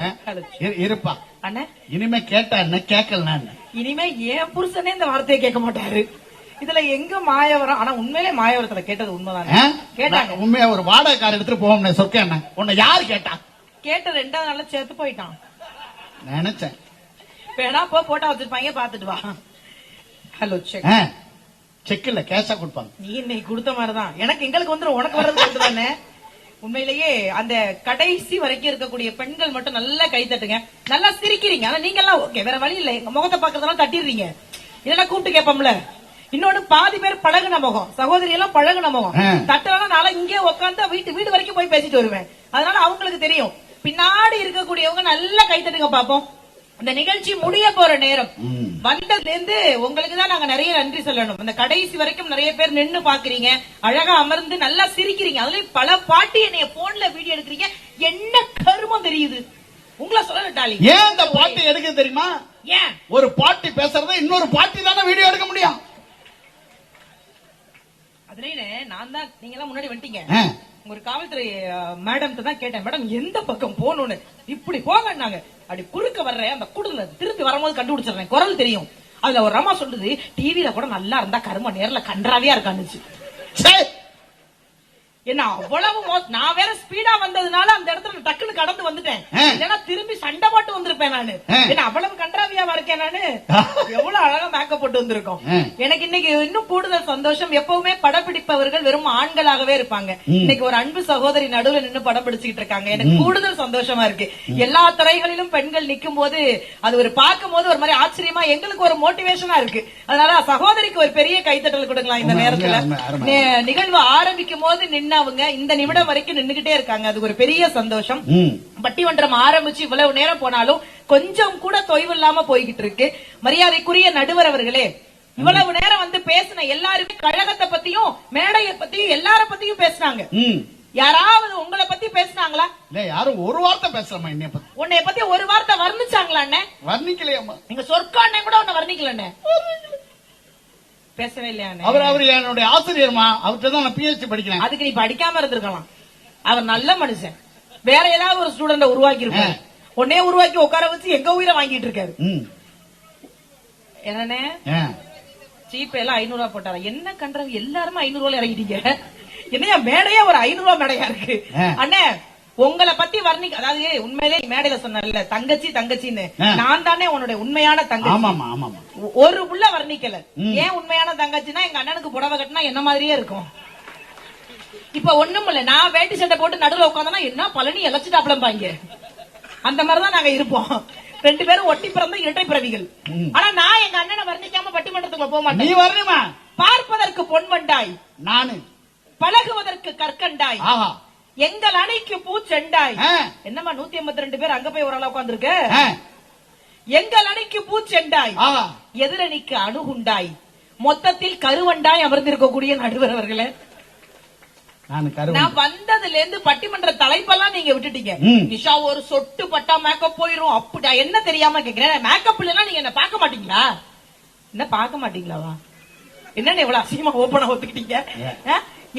இரு- இருப்பா. அண்ணே. இனிமே கேட்டா என்ன? கேட்கல என்ன இனிமே என் புருஷனே இந்த வார்த்தையை கேட்க மாட்டாரு. இதுல எங்க மாயவரம்? ஆனா உண்மையிலே மாயவரத்துல கேட்டது? உண்மைதானே. கேட்டாங்க. நான் உண்மையா ஒரு வாடகை கார் எடுத்துட்டு போவோம் சொர்க்க என்ன? உன்னை யாரு கேட்டா? கேட்ட ரெண்டாவது நாள்ல செத்து போயிட்டான். நினைச்சேன். வேணா போ போட்டோ வச்சிருப்பாங்க பாத்துட்டு வா. ஹலோ செக் செக் இல்ல கேஷா கொடுப்பாங்க. நீ இன்னைக்கு கொடுத்த மாதிரிதான். எனக்கு எங்களுக்கு வந்துரும். உனக்கு வர்றது தானே உண்மையிலேயே அந்த கடைசி வரைக்கும் இருக்கக்கூடிய பெண்கள் மட்டும் நல்லா கை தட்டுங்க. நல்லா சிரிக்கிறீங்க. ஆனா நீங்க எல்லாம் ஓகே வேற வழி இல்ல. எங்க முகத்தை பாக்குறதெல்லாம் தட்டிடுறீங்க இல்லன்னா கூப்பிட்டு கேட்போம்ல? இன்னொன்னு பாதி பேர் பழகுன முகம். சகோதரி எல்லாம் பழகுன முகம். ஆ. தட்டலாம் நாளை இங்கே உட்காந்து வீட்டு வீடு வரைக்கும் போய் பேசிட்டு வருவேன். அதனால அவங்களுக்கு தெரியும். பின்னாடி இருக்கக்கூடியவங்க நல்லா கை தட்டுங்க பாப்போம். இந்த நிகழ்ச்சி முடிய போற நேரம். வந்ததுல இருந்து உங்களுக்கு தான் நாங்க நிறைய நன்றி சொல்லணும். அந்த கடைசி வரைக்கும் நிறைய பேர் நின்னு பாக்குறீங்க அழகா அமர்ந்து நல்லா சிரிக்கிறீங்க. அதுலயும் பல பாட்டி என்னைய போன்ல வீடியோ எடுக்கிறீங்க. என்ன கருமம் தெரியுது? உங்களை சொல்லல டாலி ஏன் இந்த பாட்டு எடுக்க தெரியுமா? ஏன்? ஒரு பாட்டி பேசுறத இன்னொரு பாட்டி தானே வீடியோ எடுக்க முடியும். அதுல நான் தான் நீங்க எல்லாம் முன்னாடி வந்துட்டீங்க. ஒரு காவல்துறை மேடம் தான் கேட்டேன். மேடம் எந்த பக்கம் போகணும்னு? இப்படி போங்கன்னாங்க. அப்படி குறுக்க வர்றேன் அந்த குடுல திருப்பி வரும்போது கண்டுபிடிச்சிடுறேன். குரல் தெரியும். அதுல ஒரு அம்மா சொல்லுது டிவியில கூட நல்லா இருந்தா கரும நேர்ல கன்றாவியா இருக்கான்னுச்சு என்ன அவ்வளவு நான் வேற ஸ்பீடா வந்ததுனால அந்த இடத்துல நான் டக்குன்னு கடந்து வந்துட்டேன். இல்லைன்னா திரும்பி சண்டை போட்டு வந்திருப்பேன் நானு. என்ன அவ்வளவு கன்றாவியாவா இருக்கேன் நானு? எவ்வளவு அழகா மேக்கப் போட்டு வந்திருக்கோம். எனக்கு இன்னைக்கு இன்னும் கூடுதல் சந்தோஷம் எப்பவுமே படப்பிடிப்பவர்கள் வெறும் ஆண்களாகவே இருப்பாங்க. இன்னைக்கு ஒரு அன்பு சகோதரி நடுவுல நின்னு படம் பிடிச்சிட்டு இருக்காங்க. எனக்கு கூடுதல் சந்தோஷமா இருக்கு. எல்லா துறைகளிலும் பெண்கள் நிக்கும் போது அது ஒரு பார்க்கும் போது ஒரு மாதிரி ஆச்சரியமா எங்களுக்கு ஒரு மோட்டிவேஷனா இருக்கு. அதனால சகோதரிக்கு ஒரு பெரிய கைத்தட்டல் கொடுக்கலாம் இந்த நேரத்துல. நிகழ்வு ஆரம்பிக்கும் போது நின்னவங்க இந்த நிமிடம் வரைக்கும் நின்னுகிட்டே இருக்காங்க. அது ஒரு பெரிய சந்தோஷம். பட்டிமன்றம் ஆரம்பிச்சு இவ்வளவு நேரம் போனாலும் கொஞ்சம் கூட தொய்வு இல்லாம போய்கிட்டு இருக்கு. மரியாதைக்குரிய நடுவர் அவர்களே இவ்வளவு நேரம் வந்து பேசின எல்லாருமே கழகத்தை பத்தியும் மேடையை பத்தியும் எல்லார பத்தியும் பேசினாங்க. யாராவது உங்களை பத்தி பேசினாங்களா? இல்ல யாரும் ஒரு வார்த்தை பேசலாமா என்னைய பத்தி. உன்னைய பத்தி ஒரு வார்த்தை வர்ணிச்சாங்களா அண்ணே? வர்ணிக்கலையாமா நீங்க சொற்காண்ணே கூட உன்னை வர்ணிக்கல. அண்ணே பேசவே இல்லையா அண்ணே? அவர் அவர் என்னுடைய ஆசிரியர்மா? அவர்கிட்ட தான் நான் பிஹெச்டி படிக்கிறேன். அதுக்கு நீ படிக்காம இருந்திருக்கலாம். அவர் நல்ல மனுஷன். வேற ஏதாவது ஒரு ஸ்டூடெண்ட உருவாக்கி இருப்பாரு உன்னே உருவாக்கி உட்கார வச்சு எங்க உயிரை வாங்கிட்டு இருக்காரு? ஆ. சீப் எல்லாம் ஐநூறு ரூபா போட்டாரா? என்ன கண்டது எல்லாருமே ஐநூறு ரூபாய் இறங்கிட்டீங்க. என்னையா மேடையே ஒரு ஐநூறு ரூபாய் மேடையா இருக்கு. அண்ணே உங்களை பத்தி வர்ணிக்க அதாவது உண்மையிலே மேடையில சொன்னல தங்கச்சி தங்கச்சின்னு. நான் தானே உன்னுடைய உண்மையான தங்கச்சி. ஒரு புள்ள வர்ணிக்கல. ஏன் உண்மையான தங்கச்சினா எங்க அண்ணனுக்கு புடவை கட்டினா என்ன மாதிரியே இருக்கும்? இப்ப ஒண்ணும் இல்ல நான் வேட்டி சட்டை போட்டு நடுவுல உட்காந்தனா என்ன பழனி இழைச்சிட்டாப்லம்பாங்க அந்த மாதிரிதான் நாங்க இருப்போம். ரெண்டு பேரும் ஒட்டி பிறந்த இரட்டை பிறவிகள். ஆனா நான் எங்க அண்ணனை வர்ணிக்காம பட்டிமன்றத்துக்குள்ள போக நீ மாட்டேன் வரணுமா? பார்ப்பதற்கு பொன்வண்டாய் நானு. பழகுவதற்கு கற்கண்டாய். ஆஹா. எங்கள் அணைக்கு பூச்செண்டாய் ஆ. என்னம்மா நூத்தி எண்பத்தி ரெண்டு பேர் அங்க போய் ஒரு ஆளா உட்காந்துருக்க. எங்கள் அணைக்கு பூச்செண்டாய் எதிரணிக்கு அணுகுண்டாய். மொத்தத்தில் கருவண்டாய் அமர்ந்திருக்கக்கூடிய நடுவர் அவர்களே. நானு வந்ததுல இருந்து பட்டிமன்ற தலைப்பெல்லாம் நீங்க விட்டுட்டீங்க. நிஷா ஒரு சொட்டு பட்டா மேக்கப் போயிரும். அப்படி என்ன தெரியாம கேக்குறேன். மேக்கப் இல்லைன்னா நீங்க என்ன பார்க்க மாட்டீங்களா? என்ன பார்க்க மாட்டீங்களாவா? என்னன்னு இவ்வளவு அசிங்கமா ஓப்பனா ஒத்துக்கிட்டீங்க?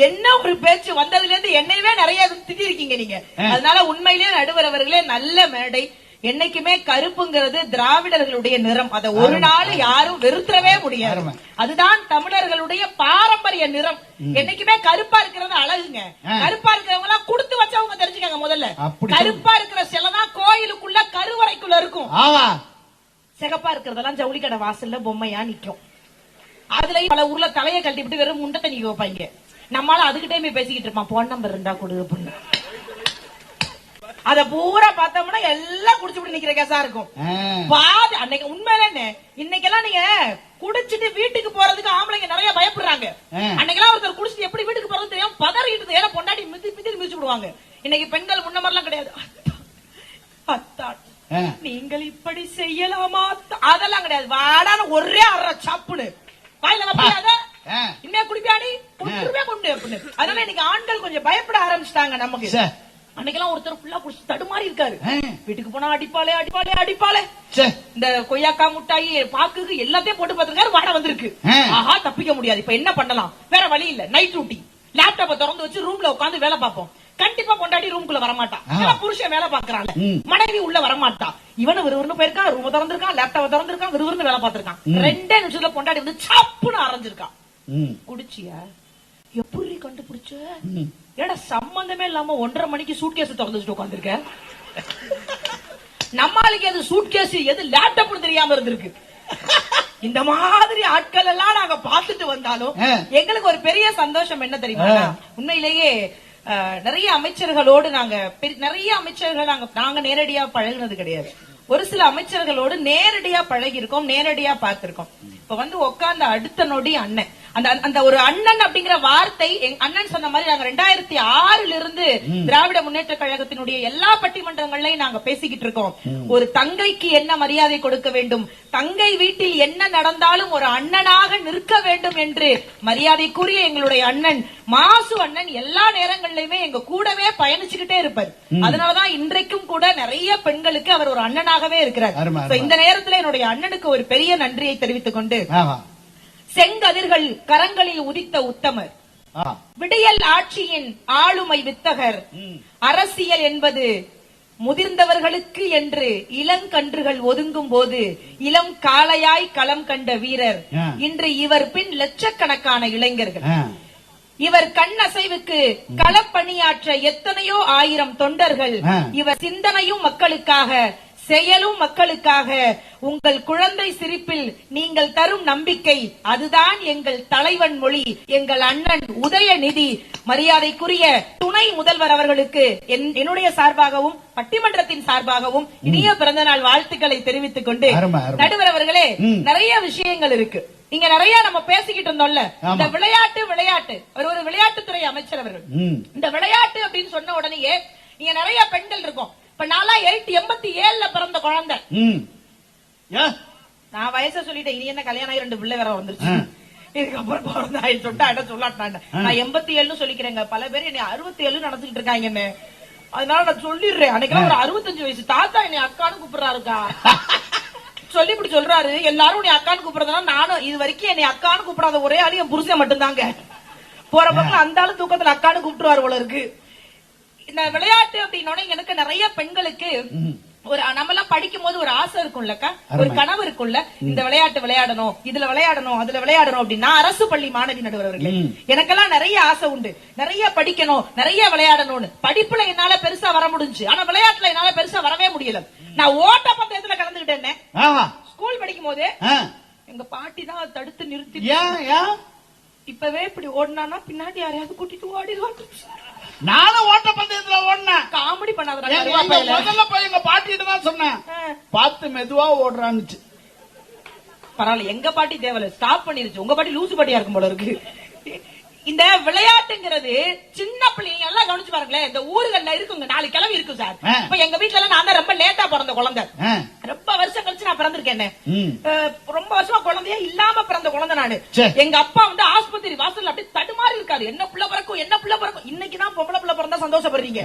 என்ன ஒரு பேச்சு வந்ததுல இருந்து என்னையவே நிறைய திட்டிருக்கீங்க நீங்க. அதனால உண்மையிலேயே நடுவர் அவர்களே நல்ல மேடை. என்னைக்குமே கருப்புங்கிறது திராவிடர்களுடைய நிறம். அதை ஒரு நாள் யாரும் வெறுத்துறவே முடியாது. அதுதான் தமிழர்களுடைய பாரம்பரிய நிறம். என்னைக்குமே கருப்பா இருக்கிறது அழகுங்க. கருப்பா இருக்கிறவங்க எல்லாம் கொடுத்து வச்சவங்க தெரிஞ்சுக்கங்க முதல்ல. கருப்பா இருக்கிற சிலை தான் கோயிலுக்குள்ள கருவறைக்குள்ள இருக்கும். சிகப்பா இருக்கிறதெல்லாம் ஜவுளி கடை வாசல்ல பொம்மையா நிக்கும். அதுலயும் பல ஊர்ல தலைய கழட்டி விட்டு வெறும் முண்டை தண்ணி வைப்பாங்க. நம்மளால அதுகிட்டே போய் பேசிக்கிட்டு இருப்பான் போன் நம்பர் இருந்தா கொடு அப்படின்னு அத பூரா பார்த்தோம்னா எல்லாம் குடிச்சுட்டு நிக்கிற கேசா இருக்கும். பாதி அன்னைக்கு உண்மையிலே இன்னைக்கெல்லாம் நீங்க குடிச்சிட்டு வீட்டுக்கு போறதுக்கு ஆம்பளைங்க நிறைய பயப்படுறாங்க. அன்னைக்கெல்லாம் ஒருத்தர் குடிச்சிட்டு எப்படி வீட்டுக்கு போறது தெரியும் பதறிட்டு ஏன்னா பொண்டாட்டி மிதி மிதி மிதிச்சு விடுவாங்க இன்னைக்கு பெண்கள் முன்ன மாதிரிலாம் கிடையாது அத்தா, ஆ. நீங்கள் இப்படி செய்யலாமா? அதெல்லாம் கிடையாது வாடான்னு ஒரே அற சப்புன்னு வாயில வைப்பியாத ஆ. இன்னும் குடிப்பியாடி? குடிச்சிருவே கொண்டு அப்படின்னு அதனால இன்னைக்கு ஆண்கள் கொஞ்சம் பயப்பட ஆரம்பிச்சிட்டாங்க நமக்கு. அன்னைக்கெல்லாம் ஒருத்தர் ஃபுல்லா குடிச்சு தடுமாறி இருக்காரு. வீட்டுக்கு போனா அடிப்பாளே அடிப்பாளே அடிப்பாளே. இந்த கொய்யாக்கா முட்டாயி பாக்குக்கு எல்லாத்தையும் போட்டு பார்த்திருக்காரு வாடை வந்திருக்கு. ஆஹா தப்பிக்க முடியாது. இப்ப என்ன பண்ணலாம்? வேற வழி இல்ல. நைட் டியூட்டி லேப்டாப்ப திறந்து வச்சு ரூம்ல உட்கார்ந்து வேலை பார்ப்போம். கண்டிப்பா பொண்டாட்டி ரூம்குள்ள வரமாட்டா. ஆ. ஏன்னா புருஷன் வேலை பாக்குறாங்க ம். மனைவி உள்ள வரமாட்டா. இவனு விறுவிறுன்னு போயிருக்கான் ரூம் திறந்திருக்கான் லேப்டாப் திறந்திருக்கான் விறுவிறுன்னு வேலை பார்த்திருக்கான். ரெண்டே நிமிஷத்துல பொண்டாட்டி வந்து சப்புன்னு அரைஞ்சிருக்கான் குடிச்சியா? எப்படி கண்டுபிடிச்ச. ஏடா சம்பந்தமே இல்லாம ஒன்றரை மணிக்கு சூட்கேஸ் திறந்து வச்சுட்டு உட்காந்துருக்க நம்மளுக்கு அது சூட்கேஸ் எது லேப்டாப்னு தெரியாம இருந்திருக்கு. இந்த மாதிரி ஆட்கள் எல்லாம் நாங்க பார்த்துட்டு வந்தாலும். எங்களுக்கு ஒரு பெரிய சந்தோஷம் என்ன தெரியுமா. உண்மையிலேயே நிறைய அமைச்சர்களோடு நாங்க நிறைய அமைச்சர்கள் நாங்க நாங்க நேரடியா பழகுனது கிடையாது. ஒரு சில அமைச்சர்களோடு நேரடியா பழகி இருக்கோம் நேரடியா பார்த்திருக்கோம். இப்ப வந்து உட்கார்ந்த அடுத்த நொடி அண்ணன். அந்த அந்த ஒரு அண்ணன் அப்படிங்கிற வார்த்தை அண்ணன் சொன்ன மாதிரி நாங்க ரெண்டாயிரத்தி ஆறுல இருந்து திராவிட முன்னேற்ற கழகத்தினுடைய எல்லா பட்டிமன்றங்கள்லயும் நாங்க பேசிக்கிட்டு இருக்கோம். ஒரு தங்கைக்கு என்ன மரியாதை கொடுக்க வேண்டும்? தங்கை வீட்டில் என்ன நடந்தாலும் ஒரு அண்ணனாக நிற்க வேண்டும் என்று மரியாதைக்குரிய எங்களுடைய அண்ணன் மாசு அண்ணன் எல்லா நேரங்கள்லயுமே எங்க கூடவே பயணிச்சுக்கிட்டே இருப்பார். அதனாலதான் இன்றைக்கும் கூட நிறைய பெண்களுக்கு அவர் ஒரு அண்ணனாகவே இருக்கிறார். இந்த நேரத்துல என்னுடைய அண்ணனுக்கு ஒரு பெரிய நன்றியை தெரிவித்துக் கொண்டு செங்கதிர்கள் கரங்களில் உதித்த உத்தமர். விடியல் ஆட்சியின் ஆளுமை வித்தகர். அரசியல் என்பது முதிர்ந்தவர்களுக்கு என்று இளங்கன்றுகள் ஒதுங்கும் போது இளம் காளையாய் களம் கண்ட வீரர். இன்று இவர் பின் லட்சக்கணக்கான இளைஞர்கள் இவர் கண் அசைவுக்கு களப்பணியாற்ற எத்தனையோ ஆயிரம் தொண்டர்கள். இவர் சிந்தனையும் மக்களுக்காக செயலும் மக்களுக்காக உங்கள் குழந்தை சிரிப்பில் நீங்கள் தரும் நம்பிக்கை அதுதான் எங்கள் தலைவன் மொழி எங்கள் அண்ணன் உதயநிதி மரியாதைக்குரிய துணை முதல்வர் அவர்களுக்கு என்- என்னுடைய சார்பாகவும் பட்டிமன்றத்தின் சார்பாகவும் இனிய பிறந்த நாள் வாழ்த்துக்களை தெரிவித்துக் கொண்டு. நடுவர் அவர்களே. நிறைய விஷயங்கள் இருக்கு இங்க நிறைய நம்ம பேசிக்கிட்டு இருந்தோம்ல. இந்த விளையாட்டு விளையாட்டு ஒரு ஒரு விளையாட்டுத்துறை அமைச்சர் அவர்கள். இந்த விளையாட்டு அப்படின்னு சொன்ன உடனேயே இங்க நிறைய பெண்கள் இருக்கும் இப்ப நாளா எயிட் எண்பத்தி ஏழுல பிறந்த குழந்தை. நான் வயசை சொல்லிட்டேன் இனி என்ன கல்யாணம் ரெண்டு பிள்ளை வேற வந்துருச்சு. இதுக்கப்புறம் பிறந்த ஆயிரம் சொல்லிட்டு அட நான் எண்பத்தி ஏழுன்னு சொல்லிக்கிறேங்க. பல பேர் என்னை அறுபத்தி ஏழு நடந்துகிட்டு இருக்காங்கன்னு. அதனால நான் சொல்லிடுறேன். அன்னைக்கு ஒரு அறுபத்தஞ்சு வயசு. தாத்தா என்னை அக்கான்னு கூப்பிடுறாருக்கா. சொல்லி இப்படி சொல்றாரு. எல்லாரும் உன்னை அக்கான்னு கூப்பிடுறதுனா நானும் இது வரைக்கும் என்னை அக்கான்னு கூப்பிடாத ஒரே ஆளு என் புருஷன் மட்டும்தாங்க. போற பக்கம் அந்த ஆளு தூக்கத்துல அக்கான்னு கூப்பிட்டுருவாரு போல இருக்கு. இந்த விளையாட்டு அப்படின்னோட எனக்கு நிறைய பெண்களுக்கு ஒரு நம்ம எல்லாம் படிக்கும் போது ஒரு ஆசை இருக்கும்லக்கா? ஒரு கனவு இருக்கும்ல? இந்த விளையாட்டு விளையாடணும் இதுல விளையாடணும் அதுல விளையாடணும் அப்படின்னா. அரசு பள்ளி மாணவி நடுவர் அவர்களே. ம். எனக்கெல்லாம் நிறைய ஆசை உண்டு. நிறைய படிக்கணும் நிறைய விளையாடணும்னு. படிப்புல என்னால பெருசா வர முடிஞ்சு. ஆனா விளையாட்டுல என்னால பெருசா வரவே முடியல. நான் ஓட்ட பந்தயத்துல கலந்துகிட்டேன். ஸ்கூல் படிக்கும் போது. எங்க பாட்டி தான் தடுத்து நிறுத்தி இப்பவே இப்படி ஓடினானா பின்னாடி யாரையாவது கூட்டிட்டு ஓடிடுவாங்க. நானும் ஓட்ட பந்தயத்துல ஓடினேன். காமெடி பண்ணாத முதல்ல போய் எங்க பாட்டிட்டு தான் சொன்னேன். பார்த்து மெதுவா ஓடுறான்னுச்சு. பரவாயில்ல எங்க பாட்டி தேவையில்ல. ஸ்டாப் பண்ணிருச்சு. உங்க பாட்டி லூசு பாட்டியா இருக்கும் போல இருக்கு. இந்த விளையாட்டுங்கிறது சின்ன பிள்ளைங்க எல்லாம் கவனிச்சு பாருங்களேன் இந்த ஊர்கள்ல இருக்குங்க நாலு கிழமை இருக்கும் சார். இப்ப எங்க வீட்ல எல்லாம் நான் தான் ரொம்ப லேட்டா பிறந்த குழந்தை. ரொம்ப வருஷம் கழிச்சு நான் பிறந்திருக்கேன். ரொம்ப வருஷமா குழந்தையே இல்லாம பிறந்த குழந்தை நானு. எங்க அப்பா வந்து ஆஸ்பத்திரி வாசல்ல அப்படியே தடுமாறி இருக்காரு என்ன புள்ள பிறக்கும் என்ன புள்ள பிறக்கும் இன்னைக்கு தான் பொம்பளை புள்ள பிறந்தா சந்தோஷப்படுறீங்க.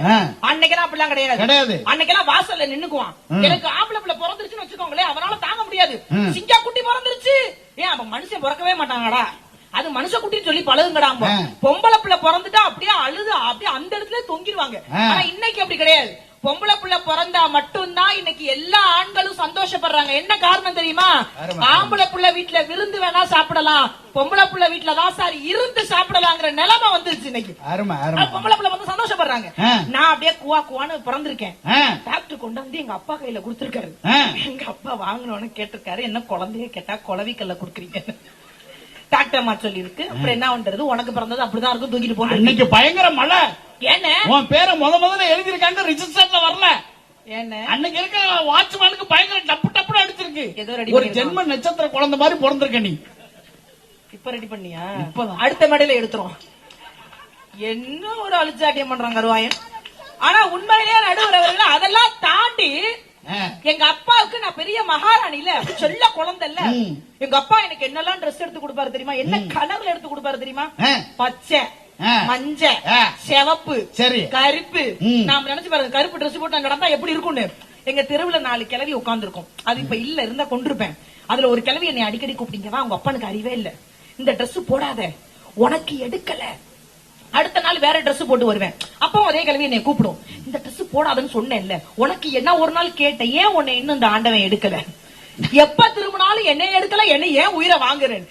அன்னைக்கெல்லாம் அப்படிலாம் கிடையாது. அன்னைக்கெல்லாம் வாசல்ல நின்னுக்குவான். எனக்கு ஆம்பளை புள்ள பிறந்துருச்சுன்னு வச்சுக்கோங்களேன் அவனால தாங்க முடியாது. சிங்கா குட்டி பிறந்துருச்சு ஏன் அவன் மனுஷன் பிறக்கவே மாட்டாங்கடா அது மனுஷ குட்டின்னு சொல்லி பழகுங்கடாம்ப. ஆ. பொம்பளை புள்ள பிறந்துட்டா அப்படியே அழுது அப்படியே அந்த இடத்துல தொங்கிடுவாங்க. ஆனா இன்னைக்கு அப்படி கிடையாது. பொம்பளை புள்ள பிறந்தா மட்டும்தான் இன்னைக்கு எல்லா ஆண்களும் சந்தோஷப்படுறாங்க. என்ன காரணம் தெரியுமா. ஆம்பளை புள்ள வீட்டுல விருந்து வேணா சாப்பிடலாம். பொம்பளை புள்ள வீட்டுல தான் சார் இருந்து சாப்பிடலாங்கிற நிலைமை வந்துருச்சு இன்னைக்கு. பொம்பளை புள்ள வந்து சந்தோஷப்படுறாங்க. நான் அப்படியே குவா குவான்னு பிறந்திருக்கேன். டாக்டர் கொண்டு வந்து எங்க அப்பா கையில கொடுத்திருக்காரு. எங்க அப்பா வாங்கணும்னு கேட்டிருக்காரு. என்ன குழந்தைய கேட்டா குளவிக்கல்ல குடுக்குறீங்க டாக்டர் அம்மா சொல்லி இருக்கு அப்புறம் என்ன பண்றது உனக்கு பிறந்தது அப்படிதான் இருக்கும் தூக்கிட்டு போன அன்னைக்கு பயங்கர மழை. ஏன்னு உன் பேரை முத முதல்ல எழுதிருக்காங்க ரிஜிஸ்டர்ல வரல. அன்னைக்கு இருக்க வாட்ச்மேனுக்கு பயங்கர டப்பு டப்புன்னு அடிச்சிருக்கு. ஒரு. ஜென்ம நட்சத்திர குழந்தை மாதிரி பிறந்திருக்க நீ. இப்ப ரெடி பண்ணியா? இப்பதான். அடுத்த மேடையில எடுத்துரும். என்ன ஒரு அழிச்சாட்டியம் பண்றாங்க அருவாயன்? ஆனா உண்மையிலேயே நடுவர் அவர்கள் அதெல்லாம் தாண்டி. எங்க அப்பாவுக்கு நான் பெரிய மகாராணி இல்ல சொல்ல குழந்தை இல்ல. எங்க அப்பா எனக்கு என்னெல்லாம் ட்ரெஸ் எடுத்து கொடுப்பாரு தெரியுமா? என்ன கலர்ல எடுத்து கொடுப்பாரு தெரியுமா. பச்சை ஆ. சிவப்பு சரி. கருப்பு. நாம நினைச்சு பாருங்க கருப்பு Dress போட்டு நான் கிடந்தா எப்படி இருக்கும்னு. எங்க தெருவுல நாலு கிளவி உட்கார்ந்துருக்கும். அது இப்ப இல்ல இருந்தா கொண்டிருப்பேன் அதுல ஒரு கிளவி என்னை அடிக்கடி கூப்பிட்டீங்க வா உங்க அப்பனுக்கு அறிவே இல்ல. இந்த Dress போடாத. உனக்கு எடுக்கல. அடுத்த நாள் வேற Dress போட்டு வருவேன். அப்போ அதே கிழவி என்னை கூப்பிடும். இந்த Dress போடாதன்னு சொன்னேன்ல உனக்கு என்ன ஒரு நாள் கேட்டேன்? ஏன் உன்னை இன்னும் இந்த ஆண்டவன் எடுக்கல? எப்ப திரும்பினாலும் என்னை எடுக்கல என்ன ஏன் உயிரை வாங்குறேன்?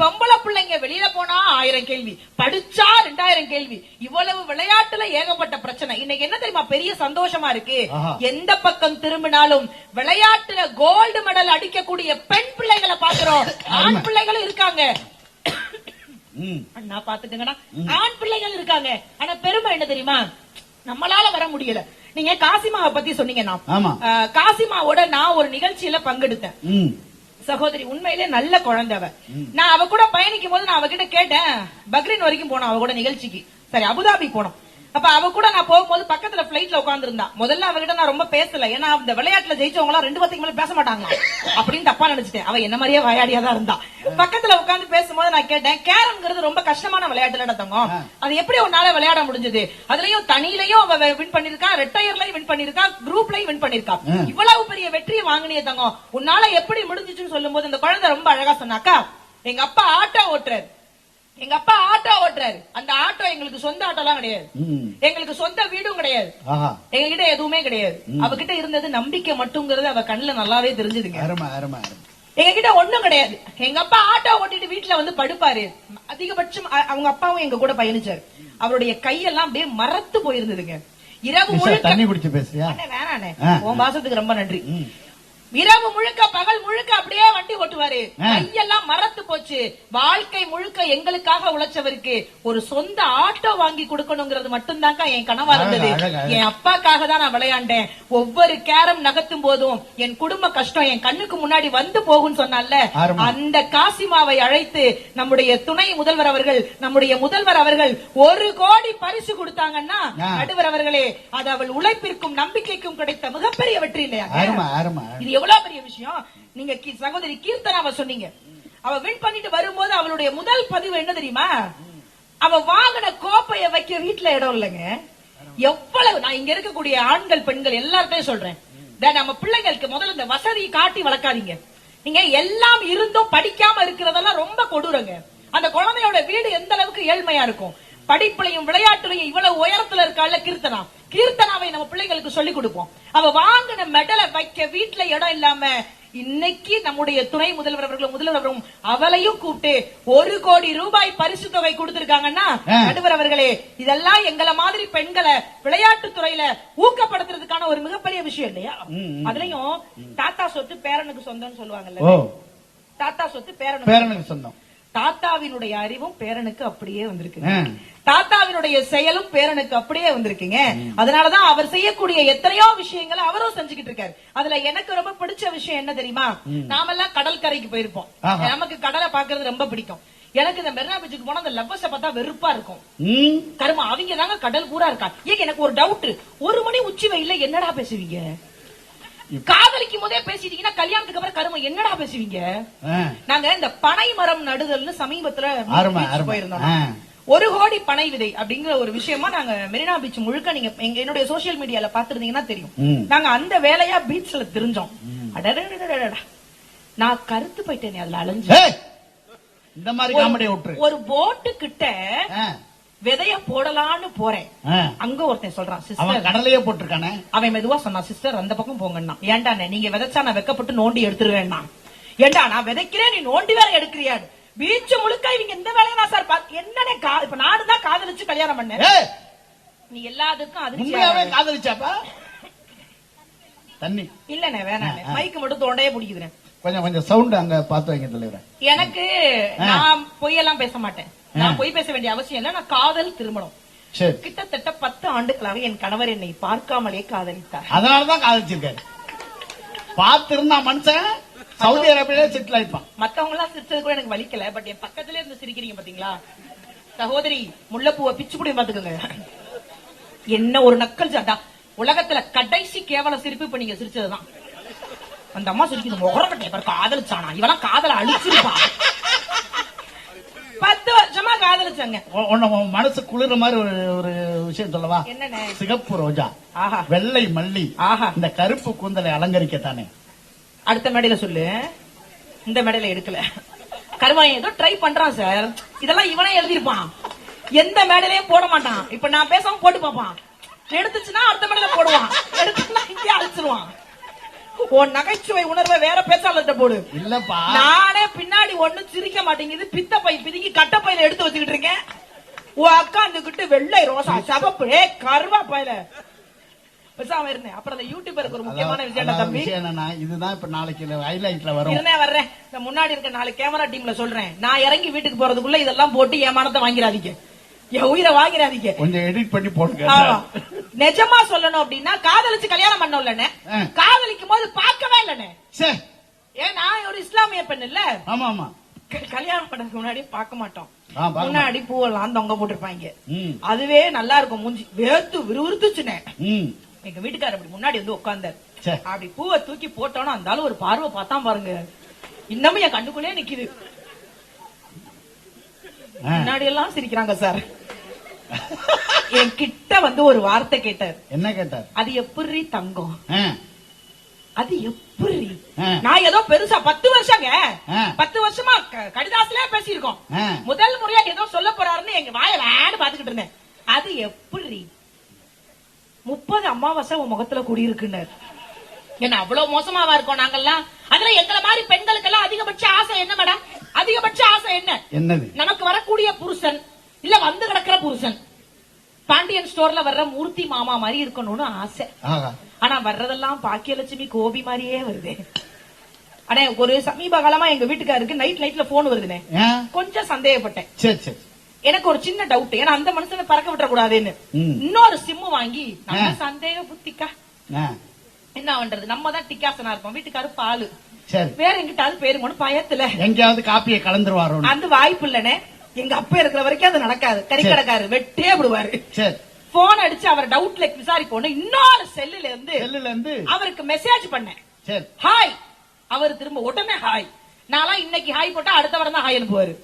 பொம்பளை பிள்ளைங்க வெளியில போனா ஆயிரம் கேள்வி. படிச்சா ரெண்டாயிரம் கேள்வி. இவ்வளவு விளையாட்டுல ஏகப்பட்ட பிரச்சனை. இன்னைக்கு என்ன தெரியுமா? பெரிய சந்தோஷமா இருக்கு. எந்த பக்கம் திரும்பினாலும் விளையாட்டுல கோல்டு மெடல் அடிக்கக்கூடிய பெண் பிள்ளைகளை பாக்குறோம் ஆண் பிள்ளைகளும் இருக்காங்க. அண்ணா பாத்துக்கங்கண்ணா. ஆண் பிள்ளைகள் இருக்காங்க. ஆனா பெருமை என்ன தெரியுமா? நம்மளால வர முடியல. நீங்க காசிமாவை பத்தி சொன்னீங்கன்னா காசிமாவோட நான் ஒரு நிகழ்ச்சியில பங்கெடுத்தேன். சகோதரி உண்மையிலே நல்ல குழந்தை அவ. நான் அவ கூட பயணிக்கும் போது நான் அவகிட்ட கேட்டேன். பக்ரீன் வரைக்கும் போனோம் அவ கூட நிகழ்ச்சிக்கு. சரி அபுதாபி போனோம். அப்ப அவ கூட நான் போகும்போது பக்கத்துல பிளைட்ல உட்கார்ந்திருந்தா. முதல்ல அவகிட்ட நான் ரொம்ப பேசல. ஏன்னா அந்த விளையாட்டுல ஜெயிச்சவங்க எல்லாம் ரெண்டு பத்துக்கு மேல பேச மாட்டாங்க அப்படின்னு தப்பா நினைச்சிட்டேன். அவ என்ன மாதிரியே வாயாடியா தான் இருந்தா. பக்கத்துல உட்கார்ந்து பேசும்போது நான் கேட்டேன் கேரம்ங்கிறது ரொம்ப கஷ்டமான விளையாட்டுல தங்கம். அது எப்படி உன்னால விளையாட முடிஞ்சது? அதுலயும் தனியிலயும் அவ வின் பண்ணிருக்கா ரெட்டையர்லயும் வின் பண்ணிருக்கா குரூப்லயும் வின் பண்ணிருக்கா. இவ்வளவு பெரிய வெற்றியை வாங்கினிய தங்கம். உன்னால எப்படி முடிஞ்சுச்சுன்னு சொல்லும்போது அந்த குழந்தை ரொம்ப அழகா சொன்னாக்கா எங்க அப்பா ஆட்டோ ஓட்டுறாரு. எங்க அப்பா ஆட்டோ ஓட்டுறாரு. அந்த ஆட்டோ எங்களுக்கு சொந்த ஆட்டோலாம் கிடையாது. ம். எங்களுக்கு சொந்த வீடும் கிடையாது. ஆஹா. எங்க கிட்ட எதுவுமே கிடையாது. அவகிட்ட இருந்தது நம்பிக்கை மட்டுங்கிறது அவ கண்ணுல நல்லாவே தெரிஞ்சுதுங்க. எங்க கிட்ட ஒண்ணும் கிடையாது. எங்க அப்பா ஆட்டோ ஓட்டிட்டு வீட்டுல வந்து படுப்பாரு. அதிகபட்சம் அவங்க அப்பாவும் எங்க கூட பயணிச்சாரு. அவருடைய கையெல்லாம் அப்படியே மரத்து போயிருந்ததுங்க. இரவு முழுக்க தண்ணி குடிச்சு பேசுறியா? வேணாண்ணே. உன் பாசத்துக்கு ரொம்ப நன்றி. இரவு முழுக்க பகல் முழுக்க அப்படியே வண்டி ஓட்டுவாரு. கையெல்லாம் மறத்து போச்சு வாழ்க்கை முழுக்க எங்களுக்காக உழைச்சவருக்கு ஒரு சொந்த ஆட்டோ வாங்கி கொடுக்கணுங்கிறது மட்டும்தான்க்கா என் கனவா இருந்தது. என் அப்பாக்காக தான் நான் விளையாண்டேன் ஒவ்வொரு கேரம் நகர்த்தும் போதும் என் குடும்ப கஷ்டம் என் கண்ணுக்கு முன்னாடி வந்து போகும்னு சொன்னால. அந்த காசிமாவை அழைத்து நம்முடைய துணை முதல்வர் அவர்கள் நம்முடைய முதல்வர் அவர்கள் ஒரு கோடி பரிசு கொடுத்தாங்கன்னா. நடுவர் அவர்களே அது அவள் உழைப்பிற்கும் நம்பிக்கைக்கும் கிடைத்த மிகப்பெரிய வெற்றி இல்லையா எவ்வளவு பெரிய விஷயம்? நீங்க சகோதரி கீர்த்தனாவ சொன்னீங்க. அவ வின் பண்ணிட்டு வரும்போது அவளுடைய முதல் பதிவு என்ன தெரியுமா? அவ வாங்கின கோப்பைய வைக்க வீட்டுல இடம் இல்லைங்க. எவ்வளவு நான் இங்க இருக்கக்கூடிய ஆண்கள் பெண்கள் எல்லார்ட்டையும் சொல்றேன். நம்ம பிள்ளைங்களுக்கு முதல்ல இந்த வசதி காட்டி வளர்க்காதீங்க. நீங்க எல்லாம் இருந்தும் படிக்காம இருக்கிறதெல்லாம் ரொம்ப கொடூரங்க. அந்த குழந்தையோட வீடு எந்த அளவுக்கு ஏழ்மையா இருக்கும்? படிப்புலையும் விளையாட்டுலையும் இவ்வளவு உயரத்துல இருக்கால கீர்த்தனா. கீர்த்தனாவை நம்ம பிள்ளைங்களுக்கு சொல்லி கொடுப்போம். அவ வாங்கின மெடலை வைக்க வீட்டுல இடம் இல்லாம இன்னைக்கு நம்முடைய துணை முதல்வர் அவர்களும் முதல்வர் அவர்களும் அவளையும் கூப்பிட்டு ஒரு கோடி ரூபாய் பரிசு தொகை கொடுத்திருக்காங்கன்னா. நடுவர் அவர்களே இதெல்லாம் எங்களை மாதிரி பெண்களை விளையாட்டு துறையில ஊக்கப்படுத்துறதுக்கான ஒரு மிகப்பெரிய விஷயம் இல்லையா? அதுலயும் தாத்தா சொத்து பேரனுக்கு சொந்தம்னு சொல்லுவாங்கல்ல. தாத்தா சொத்து பேரனுக்கு பேரனுக்கு சொந்தம். தாத்தாவினுடைய அறிவும் பேரனுக்கு அப்படியே வந்திருக்கு ஆ. தாத்தாவினுடைய செயலும் பேரனுக்கு அப்படியே வந்திருக்குங்க. அதனாலதான் அவர் செய்யக்கூடிய எத்தனையோ விஷயங்களை அவரும் செஞ்சுக்கிட்டு இருக்காரு. அதுல எனக்கு ரொம்ப பிடிச்ச விஷயம் என்ன தெரியுமா? நாமெல்லாம் கடற்கரைக்கு போயிருப்போம். நமக்கு கடலை பாக்குறது ரொம்ப பிடிக்கும். எனக்கு இந்த மெரினா பீச்சுக்கு போனா அந்த லவ்வர்ஸ பார்த்தா வெறுப்பா இருக்கும். கருமா அவங்க தாங்க கடல் பூரா இருக்கா? ஏங்க எனக்கு ஒரு டவுட் ஒரு மணி உச்சி வெயில்ல என்னடா பேசுவீங்க? காதலிக்கும் போதே பேசிட்டீங்கன்னா கல்யாணத்துக்கு அப்புறம் கரும என்னடா பேசுவீங்க. நாங்க இந்த பனை மரம் நடுதல்னு சமீபத்துல. போயிருந்தோம். ஒரு கோடி பனை விதை அப்படிங்கிற ஒரு விஷயமா நாங்க மெரினா பீச் முழுக்க நீங்க எங்க என்னுடைய சோசியல் மீடியால பாத்துருந்தீங்கன்னா தெரியும். நாங்க அந்த வேலையா பீச்ல தெரிஞ்சோம். நான் கருத்து போயிட்டேனே அதுல அலைஞ்சு இந்த மாதிரி ஒரு போட்டு கிட்ட. விதைய போடலான்னு போறேன். அங்க ஒருத்தன் சொல்றான் சிஸ்டர். கடலையே போட்டிருக்கானே? அவன் மெதுவா சொன்னான் சிஸ்டர் அந்த பக்கம் போங்கண்ணா. ஏன்டாண்ணே நீங்க விதைச்சா நான் வெக்கப்பட்டு நோண்டி எடுத்துருவேன்னா ஏன்டா நான் விதைக்கிறேன் நீ நோண்டி வேலை எடுக்கிறியா? பீச் முழுக்க இவங்க இந்த வேலையை நான் சார் பாத்து- என்னண்ணே கா இப்ப நானும் தான் காதலிச்சு கல்யாணம் பண்ணேன். நீ எல்லாத்துக்கும் உண்மையாவே காதலிச்சாப்பா? தண்ணி. இல்லண்ணே வேணாண்ணே மைக்கு மட்டும் தொண்டையே பிடிக்குதுண்ணே கொஞ்சம் கொஞ்சம் சவுண்ட் அங்க பார்த்து வைங்க தலைவரே. எனக்கு நான் பொய்யெல்லாம் பேச மாட்டேன். நான் பொய் பேச வேண்டிய அவசியம் இல்ல நான் காதல் திருமணம். கிட்டத்தட்ட பத்து ஆண்டுகளாக என் கணவர் என்னை பார்க்காமலே காதலித்தார். அதனாலதான் காதலிச்சிருக்காரு. பார்த்திருந்தா மனுஷன் சவுதி அரேபியால செட்டில் ஆயிப்பான். மத்தவங்க எல்லாம் சிரிச்சது கூட எனக்கு வலிக்கல பட் என் பக்கத்துல இருந்து சிரிக்கிறீங்க பாத்தீங்களா? சகோதரி முல்லைப்பூவை பிச்சு புடியும் பாத்துக்கோங்க. என்ன ஒரு நக்கல் சாட்டா உலகத்துல கடைசி கேவல சிரிப்பு இப்ப நீங்க சிரிச்சதுதான். அந்த அம்மா சிரிக்குது முகரக்கட்டை காதலிச்சானா? இவெல்லாம் காதல அழிச்சிருப்பா. பத்து வருஷமா காதலிச்சாங்க. உன்னை உன் மனசு குளிர மாதிரி ஒரு ஒரு விஷயம் சொல்லவா? என்னண்ணே? சிகப்பு ரோஜா ஆஹா. வெள்ளை மல்லி ஆஹா. இந்த கருப்பு கூந்தலை அலங்கரிக்கத்தானே? அடுத்த மேடையில சொல்லு. இந்த மேடையில எடுக்கல. கருவாயன் ஏதோ ட்ரை பண்றான் சார் இதெல்லாம் இவனே எழுதியிருப்பான். எந்த மேடையிலயும் போட மாட்டான். இப்ப நான் பேசாம போட்டு பார்ப்பான். எடுத்துச்சுன்னா அடுத்த மேடையில போடுவான். எடுத்துச்சுன்னா இங்கே அழிச்சிருவான். உன் நகைச்சுவை உணர்வை வேற பேச்சாளர்கிட்ட போடு. இல்லப்பா. நானே பின்னாடி ஒண்ணும் சிரிக்க மாட்டேங்குது. பித்த பை பிதுங்கி கட்ட பையில எடுத்து வச்சுக்கிட்டு இருக்கேன். உன் அக்கா இருந்துகிட்டு வெள்ளை ரோசா சவப்பு ஏ கருவா பையில. பேசாம இருந்தேன் அப்புறம் அந்த யூடியூபருக்கு ஒரு முக்கியமான விஷயம் தம்பி? என்னன்னா இதுதான் இப்ப நாளைக்கு ஹைலைட்ல வரும். இருந்தேன் வர்றேன். இந்த முன்னாடி இருக்க நாலு கேமரா டீம்ல சொல்றேன். நான் இறங்கி வீட்டுக்கு போறதுக்குள்ள இதெல்லாம் போட்டு என் மனத்தை வாங்கிடாதீங்க. என் உயிரை வாங்கிடாதீங்க கொஞ்சம் எடிட் பண்ணி போடுங்க. நிஜமா சொல்லணும் அப்படின்னா காதலிச்சு கல்யாணம் பண்ணோம்லண்ணே ஆ. காதலிக்கும் போது பார்க்கவே இல்லண்ணே. சே. ஏன் நான் ஒரு இஸ்லாமிய பெண் இல்ல. ஆமா ஆமா. கல்யாணம் பண்ணதுக்கு முன்னாடி பார்க்க மாட்டோம். முன்னாடி பூவெல்லாம் தொங்க போட்டிருப்பாங்க அதுவே நல்லா இருக்கும். மூஞ்சி வேர்த்து விறுவிறுத்துச்சுனே எங்க வீட்டுக்காரர் அப்படி முன்னாடி வந்து உட்கார்ந்தார். அப்படி பூவை தூக்கி போட்டோன்னு அந்த ஆளு ஒரு பார்வை பார்த்தா பாருங்க. இன்னமும் என் கண்ணுக்குள்ளே நிக்குது. முன்னாடி எல்லாம் சிரிக்கிறாங்க சார் என் கிட்ட வந்து ஒரு வார்த்தை கேட்டார். என்ன கேட்டார்? அது எப்படி தங்கம்? அது எப்படி. நான் ஏதோ பெருசா பத்து வருஷங்க. பத்து வருஷமா கடிதாசிலே பேசியிருக்கோம். முதல் முறையா ஏதோ சொல்ல போறாருன்னு எங்க வாய வேன்னு பாத்துக்கிட்டு இருந்தேன். அது எப்படி? முப்பது அமாவாசை உன் முகத்துல குடியிருக்குனர் என்ன அவ்வளவு மோசமாவா இருக்கோம் நாங்கெல்லாம் அதுல எங்களை மாதிரி பெண்களுக்கெல்லாம் அதிகபட்ச ஆசை என்ன மேடம்? அதிகபட்ச ஆசை என்ன? என்னது? நமக்கு வரக்கூடிய புருஷன் இல்ல வந்து கிடக்கிற புருஷன். பாண்டியன் ஸ்டோர்ல வர்ற மூர்த்தி மாமா மாதிரி இருக்கணும்னு ஆசை. ஆனா வர்றதெல்லாம் பாக்கியலட்சுமி கோபி மாதிரியே வருது. அண்ணே ஒரு சமீப காலமா எங்க வீட்டுக்காருக்கு நைட் நைட்ல போன் வருதுனே. கொஞ்சம் சந்தேகப்பட்டேன். சரி சரி. எனக்கு ஒரு சின்ன டவுட் ஏன்னா அந்த மனுஷனை பறக்க விட்டுற கூடாதுன்னு. இன்னொரு சிம்மு வாங்கி நம்ம. சந்தேக புத்திக்கா? என்ன பண்றது? நம்ம தான் டிக்காசனா இருப்போம். வீட்டுக்காரு பாலு. வேற எங்கிட்டாவது பேருமோன்னு பயத்துல. எங்கேயாவது காப்பியை கலந்துருவாரோ அந்த வாய்ப்பு இல்லனே. எங்க அப்பா இருக்கிற வரைக்கும் அது நடக்காது. கறிக்கடைக்காரு வெட்டே விடுவாரு. போன் அடிச்சு அவர் டவுட்ல விசாரிப்போன்னு இன்னொரு செல்லுல இருந்து செல்லுல இருந்து அவருக்கு மெசேஜ் பண்ணேன். சரி. ஹாய் அவர் திரும்ப உடனே ஹாய் நான்லாம் இன்னைக்கு ஹாய் போட்டா அடுத்த வாரம் தான் ஹாய் அனுப்புவாரு.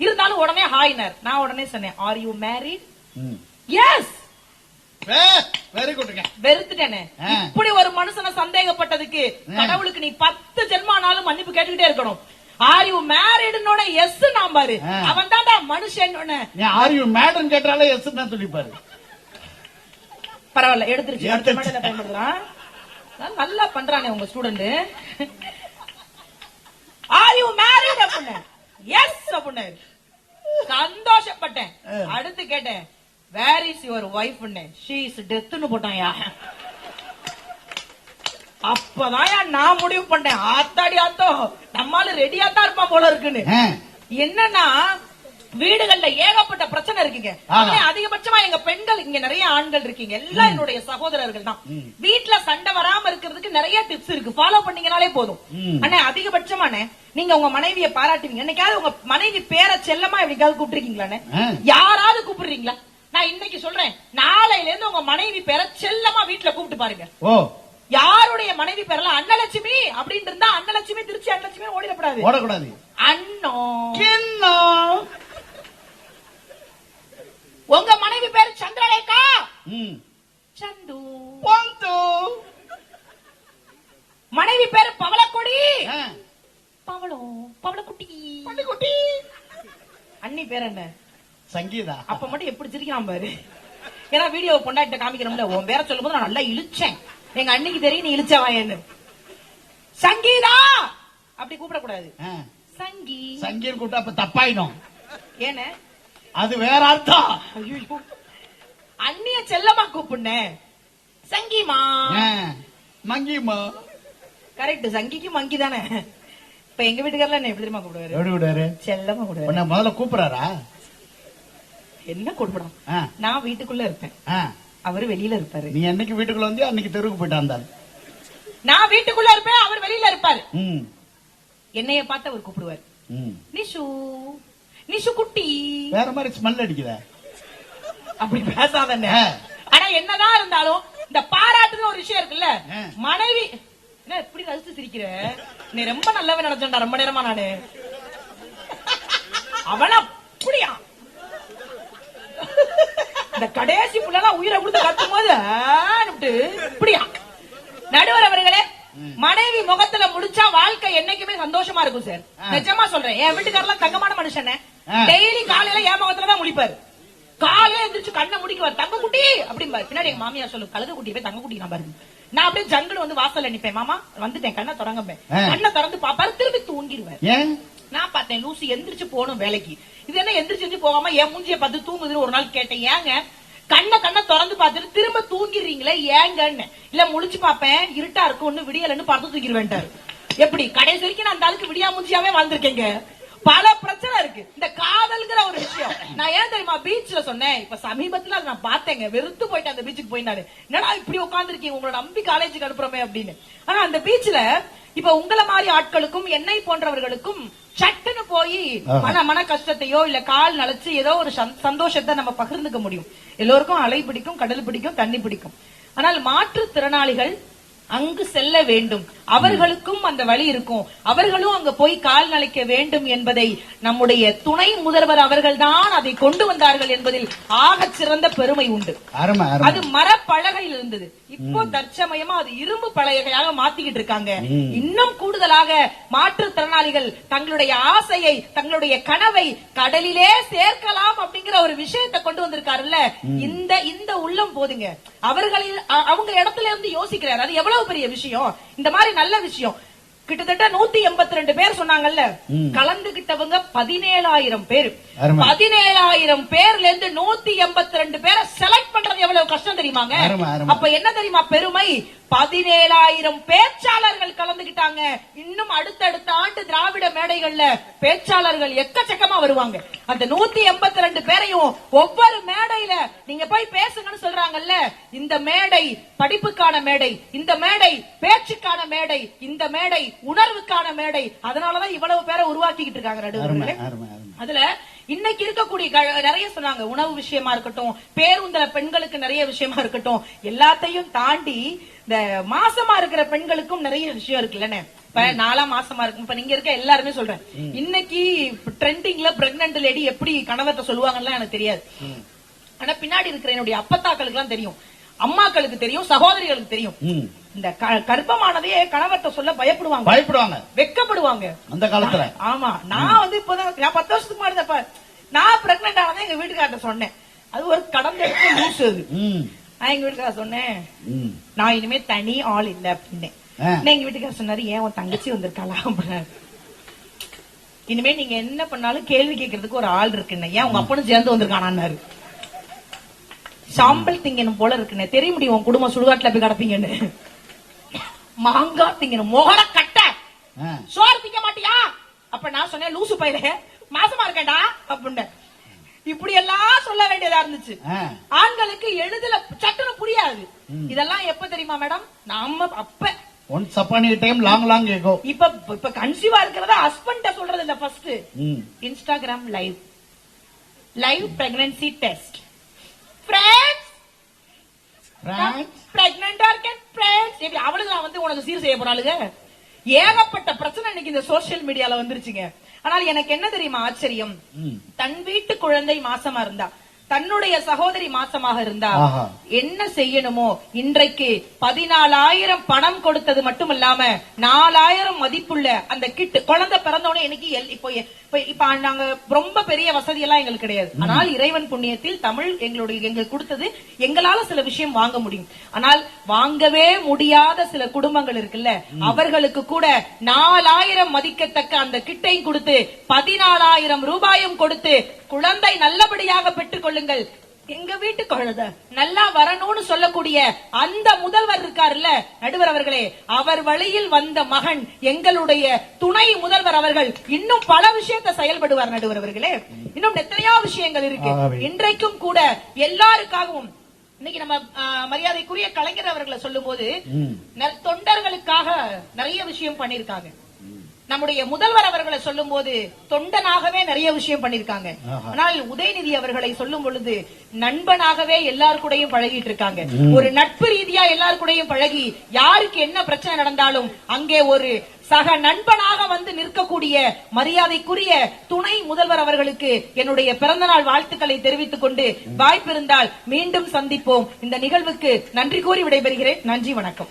இருந்தாலும் உடனே ஹாய்னர் நான் உடனே சொன்னேன் ஆர் யூ மேரிட் ம். எஸ் வெறுத்துட்டேனே. இப்படி ஒரு மனுஷனை சந்தேகப்பட்டதுக்கு. கடவுளுக்கு நீ பத்து ஜென்மானாலும் மன்னிப்பு கேட்டுக்கிட்டே இருக்கணும். ஆர் யூ மேரிட்னு எஸ் நான் பாரு. அவன் தான்டா மனுஷன் நீ ஆர் யூ மேடம் கேட்டாலே எஸ் தான் சொல்லிப்பாரு. பரவாயில்ல எடுத்துருச்சு. அடுத்த. மேடையில நல்லா பண்றானே உங்க ஸ்டூடெண்ட் ஆர் யூ மேரிட் அப்படின்னு எஸ் அப்படின்னு சந்தோஷப்பட்டேன். அடுத்து கேட்டேன் where is your wife she is டெத்துன்னு போட்டான்யா. அப்பதான் நான் முடிவு பண்ணேன். ஆத்தாடி ஆத்தோ நம்மால ரெடியா தான் இருப்பான் போல இருக்குன்னு. என்னன்னா வீடுகள்ல ஏகப்பட்ட பிரச்சனை இருக்குங்க. அதிகபட்சமா எங்க பெண்கள் இங்க நிறைய ஆண்கள் இருக்கீங்க. எல்லாம் என்னுடைய சகோதரர்கள் தான். ம். வீட்ல சண்டை வராம இருக்கிறதுக்கு நிறைய டிப்ஸ் இருக்கு. ஃபாலோ பண்ணீங்கனாலே போதும். அண்ணே அதிகபட்சமாண்ணே நீங்க உங்க மனைவிய பாராட்டுவீங்க. என்னைக்காவது உங்க மனைவி பேரை செல்லமா எப்படிக்காவது கூப்பிட்டுருக்கீங்களாண்ணே ஆ. யாராவது கூப்பிடுறீங்களா? நான் இன்னைக்கு சொல்றேன் நாளையில இருந்து உங்க மனைவி பேரை செல்லமா வீட்ல கூப்பிட்டு பாருங்க. யாருடைய மனைவி பேரெல்லாம் அன்னலட்சுமி அப்படின்னு இருந்தா அன்னலட்சுமி திருச்சி அன்னலட்சுமி ஓடிடக்கூடாது ஓடக்கூடாது. அண்ணோ உங்க மனைவி பேர் சந்திரலேகா. சந்து. பந்து. மனைவி பேர் பவளக்கொடி. ஆ, பவளம் பவளக்குட்டி. பட்டுக்குட்டி அண்ணி பேர் என்ன? சங்கீதா. அப்ப மட்டும் எப்படி சிரிக்கிறான் பாரு. ஏன்னா வீடியோ பொண்டாட்டிட்ட காமிக்கிறோம்ல உன் பேரை சொல்லும்போது நான் நல்லா இழுச்சேன். எங்க அன்னைக்கு தெரியும் நீ இழுச்ச வாயன்னு. சங்கீதா! அப்படி கூப்பிடக்கூடாது. சங்கி. சங்கீர் கூட்டா அப்ப தப்பாயிடும். ஏன்னு அது வேற அர்த்தம். அண்ணிய செல்லமா கூப்பிடுனேன் சங்கிமா. மங்கிமா கரெக்ட் சங்கிக்கு மங்கி தானே. இப்ப எங்க வீட்டுக்காரல என்ன எப்படி தெரியுமா கூப்பிடுவாரு? எப்படி செல்லமா கூப்பிடுவாரு. உன்னை முதல்ல கூப்பிடுறாரா? என்ன கூப்பிடும் நான் வீட்டுக்குள்ள இருப்பேன். அவரு வெளியில இருப்பாரு. நீ என்னைக்கு வீட்டுக்குள்ள வந்து அன்னைக்கு தெருவுக்கு போயிட்டு வந்தாரு. நான் வீட்டுக்குள்ள இருப்பேன் அவர் வெளியில இருப்பாரு. என்னைய பார்த்து அவர் கூப்பிடுவார். நிஷு நிஷு குட்டி. வேற மாதிரி ஸ்மெல் அடிக்குத. அப்படி பேசாதண்ணே. ஆனா என்னதான் இருந்தாலும் இந்த பாராட்டுன்னு ஒரு விஷயம் இருக்குல்ல. மனைவி என்ன இப்படி ரசிச்சு சிரிக்கிற? நீ ரொம்ப நல்லவன் நினைச்சேன்டா ரொம்ப நேரமா நானு. அவன அப்படியா? இந்த கடைசி புள்ளலாம் உயிரை கொடுத்து கத்தும் போது இப்படியா? நடுவர் அவர்களே மனைவி முகத்துல முடிச்சா வாழ்க்கை என்னைக்குமே சந்தோஷமா இருக்கும் சார். நிஜமா சொல்றேன். என் வீட்டுக்காரலாம் தங்கமான மனுஷனே. டெய்லி காலையில என் முகத்துல தான் முழிப்பாரு. காலையில எந்திரிச்சு கண்ணை முடிக்குவார். தங்க குட்டி அப்படிம்பாரு. பின்னாடி எங்க மாமியார் சொல்லு கழுத குட்டி போய் தங்க குட்டி நான் பாருங்க. நான் அப்படியே ஜங்குல வந்து வாசல்ல நிப்பேன். மாமா வந்துட்டேன். கண்ணை திறங்கம்பேன் ஆ. கண்ணை திறந்து பாப்பாரு திரும்பி தூங்கிடுவார் ஏன்? நான் பார்த்தேன் லூசி எந்திரிச்சு போகணும் வேலைக்கு. இது என்ன எந்திரிச்சு போகாம என் மூஞ்சிய பார்த்து தூங்குதுன்னு ஒரு நாள் கேட்டேன். ஏங்க? கண்ணை கண்ணை திறந்து பார்த்துட்டு திரும்ப தூங்கிடுறீங்களே? ஏங்கன்னு. இல்ல முழிச்சு பார்ப்பேன். இருட்டா இருக்கும் ஒண்ணு விடியலன்னு பார்த்து தூங்கிடுவேன்ட்டாரு. எப்படி? கடைசி வரைக்கும் நான் அந்த ஆளுக்கு விடியா மூஞ்சியாவே வாழ்ந்திருக்கேங்க. பல பிரச்சனை இருக்கு. இந்த காதல்ங்கிற ஒரு விஷயம். நான் ஏன் தெரியுமா பீச்ல சொன்னேன். இப்ப சமீபத்துல அதை நான் பார்த்தேங்க. வெறுத்து போயிட்டேன் அந்த பீச்சுக்கு போயினாரு என்னடா இப்படி உட்காந்துருக்கீங்க உங்களோட நம்பி காலேஜுக்கு அனுப்புறமே அப்படின்னு. ஆனா அந்த பீச்ல இப்ப உங்கள மாதிரி ஆட்களுக்கும் என்னை போன்றவர்களுக்கும் சட்டுன்னு போய். மன மன கஷ்டத்தையோ இல்ல கால் நலைச்சு ஏதோ ஒரு சந்- சந்தோஷத்தை நம்ம பகிர்ந்துக்க முடியும் எல்லோருக்கும் அலை பிடிக்கும் கடல் பிடிக்கும் தண்ணி பிடிக்கும் ஆனால் மாற்றுத்திறனாளிகள் அங்கு செல்ல வேண்டும். அவர்களுக்கும் அந்த வழி இருக்கும். அவர்களும் அங்க போய் கால் நலைக்க வேண்டும் என்பதை நம்முடைய துணை முதல்வர் அவர்கள்தான் அதை கொண்டு வந்தார்கள் என்பதில் ஆகச் சிறந்த பெருமை உண்டு. அது மரப்பலகையில் இருந்தது. இப்போ தற்சமயமா அது இரும்பு பலகையாக மாத்திக்கிட்டு இருக்காங்க. இன்னும் கூடுதலாக மாற்றுத்திறனாளிகள் தங்களுடைய ஆசையை தங்களுடைய கனவை கடலிலே சேர்க்கலாம் அப்படிங்கிற ஒரு விஷயத்தை கொண்டு வந்திருக்காருல்ல? இந்த இந்த உள்ளம் போதுங்க. அவர்களில் அவங்க இடத்துல இருந்து யோசிக்கிறாரு. அது எவ்வளவு பெரிய விஷயம்? இந்த மாதிரி நல்ல விஷயம். கிட்டத்தட்ட நூத்தி எண்பத்தி ரெண்டு பேர் சொன்னாங்கல்ல. கலந்துகிட்டவங்க பதினேழாயிரம் பேர். பதினேழாயிரம் பேர்ல இருந்து நூத்தி எண்பத்தி ரெண்டு பேரை செலக்ட் பண்றது எவ்வளவு கஷ்டம் தெரியுமாங்க. அப்ப என்ன தெரியுமா? பெருமை. பதினேழாயிரம் பேச்சாளர்கள் கலந்துகிட்டாங்க. இன்னும் அடுத்தடுத்த ஆண்டு திராவிட மேடைகள்ல பேச்சாளர்கள் எக்கச்சக்கமா வருவாங்க. அந்த நூத்தி எண்பத்தி ரெண்டு பேரையும் ஒவ்வொரு மேடையில நீங்க போய் பேசுங்கன்னு சொல்றாங்கல்ல. இந்த மேடை படிப்புக்கான மேடை இந்த மேடை பேச்சுக்கான மேடை இந்த மேடை உணர்வுக்கான மேடை. அதனாலதான் இவ்வளவு பேரை உருவாக்கிக்கிட்டு இருக்காங்க நடுவர்களே. அதுல இன்னைக்கு இருக்கக்கூடிய நிறைய சொன்னாங்க உணவு விஷயமா இருக்கட்டும் பேருந்துல பெண்களுக்கு நிறைய விஷயமா இருக்கட்டும் எல்லாத்தையும் தாண்டி இந்த மாசமா இருக்கிற பெண்களுக்கும் நிறைய விஷயம் இருக்குல்லண்ணே இப்ப நாலா மாசமா இருக்கும் இப்ப நீங்க இருக்க எல்லாருமே சொல்றேன். இன்னைக்கு ட்ரெண்டிங்ல பிரெக்னன்ட் லேடி எப்படி கணவர்கிட்ட சொல்லுவாங்கன்னு எனக்கு தெரியாது. ஆனா பின்னாடி இருக்கிற என்னுடைய அப்பத்தாக்களுக்கு எல்லாம் தெரியும். அம்மாக்களுக்கு தெரியும் சகோதரிகளுக்கு தெரியும். இந்த கர்ப்பமானதையே கணவர்கிட்ட சொல்ல பயப்படுவாங்க. பயப்படுவாங்க. வெக்கப்படுவாங்க. அந்த காலத்துல. ஆமா. நான் வந்து இப்பதான் நான் பத்து வருஷத்துக்கு முன்னாடி நான் பிரெக்னென்ட் ஆனதை எங்க வீட்டுக்கார்ட்ட சொன்னேன். அது ஒரு கடந்த லூஸ் அது. நான் எங்க வீட்டுக்கார சொன்னேன் நான் இனிமே தனி ஆள் இல்ல அப்படின்னு. எங்க வீட்டுக்கார சொன்னாரு ஏன் உன் தங்கச்சி வந்திருக்காளா? அப்படின்னாரு. இனிமே நீங்க என்ன பண்ணாலும் கேள்வி கேட்கறதுக்கு ஒரு ஆள் இருக்குன்னு. ஏன் உங்க அப்பனும் சேர்ந்து வந்திருக்கானாரு சாம்பல் திங்கணும் போல இருக்குன்னு. தெரிய முடியும் உன் குடும்பம் சுடுகாட்டுல போய் கிடப்பீங்கன்னு. மாங்காய் திங்கணும் முகர கட்ட. சோறு திங்க மாட்டியா? அப்ப நான் சொன்னேன் லூசு பயிரே மாசமா இருக்கேன்டா அப்படின்னு இப்படி எல்லாம் சொல்ல வேண்டியதா இருந்துச்சு. ஆண்களுக்கு எழுதுல சட்டுன்னு புரியாது. இதெல்லாம் எப்ப தெரியுமா மேடம்? நாம அப்ப. Once upon time long long ago இப்ப இப்ப கன்சீவா இருக்கிறத ஹஸ்பண்ட சொல்றது இல்ல first Instagram live live pregnancy test friends friends பிரெக்னண்டா இருக்கேன் அவளுக்கு நான் வந்து உனக்கு சீர் செய்ய போறாளுங்க? ஏகப்பட்ட பிரச்சனை இன்னைக்கு இந்த சோசியல் மீடியால வந்துருச்சுங்க. ஆனால் எனக்கு என்ன தெரியுமா ஆச்சரியம்? தன் வீட்டு குழந்தை மாசமா இருந்தா. தன்னுடைய சகோதரி மாசமாக இருந்தா. என்ன செய்யணுமோ? இன்றைக்கு பதினாலாயிரம் பணம் கொடுத்தது மட்டும் இல்லாம நாலாயிரம் மதிப்புள்ள அந்த கிட் குழந்தை பிறந்தோடனே எனக்கு இப்போ இப்ப நாங்க ரொம்ப பெரிய வசதி எல்லாம் எங்களுக்கு கிடையாது. ஆனால் இறைவன் புண்ணியத்தில் தமிழ் எங்களுடைய எங்களுக்கு கொடுத்தது எங்களால சில விஷயம் வாங்க முடியும். ஆனால் வாங்கவே முடியாத சில குடும்பங்கள் இருக்குல்ல அவர்களுக்கு கூட நாலாயிரம் மதிக்கத்தக்க அந்த கிட்டையும் கொடுத்து பதினாலாயிரம் ரூபாயும் கொடுத்து குழந்தை நல்லபடியாக பெற்றுக் கொள்ளுங்கள். எங்க வீட்டு குழந்தை நல்லா வரணும்னு சொல்லக்கூடிய அந்த முதல்வர் இருக்காருல்ல நடுவர் அவர்களே அவர் வழியில் வந்த மகன் எங்களுடைய துணை முதல்வர் அவர்கள் இன்னும் பல விஷயத்தை செயல்படுவார் நடுவர் அவர்களே. இன்னும் எத்தனையோ விஷயங்கள் இருக்கு. இன்றைக்கும் கூட எல்லாருக்காகவும் இன்னைக்கு நம்ம மரியாதைக்குரிய கலைஞர் அவர்களை சொல்லும்போது ம். நெ- தொண்டர்களுக்காக நிறைய விஷயம் பண்ணிருக்காங்க நம்முடைய முதல்வர் அவர்களை சொல்லும் போது தொண்டனாகவே நிறைய விஷயம் பண்ணிருக்காங்க. ஆனால் உதயநிதி அவர்களை சொல்லும் பொழுது நண்பனாகவே எல்லார் கூடயும் பழகிட்டு இருக்காங்க. ஒரு நட்பு ரீதியா எல்லார் கூடயும் பழகி யாருக்கு என்ன பிரச்சனை நடந்தாலும் அங்கே ஒரு சக நண்பனாக வந்து நிற்கக்கூடிய மரியாதைக்குரிய துணை முதல்வர் அவர்களுக்கு என்னுடைய பிறந்தநாள் வாழ்த்துக்களை தெரிவித்துக் கொண்டு வாய்ப்பிருந்தால் மீண்டும் சந்திப்போம். இந்த நிகழ்வுக்கு நன்றி கூறி விடைபெறுகிறேன். நன்றி வணக்கம்.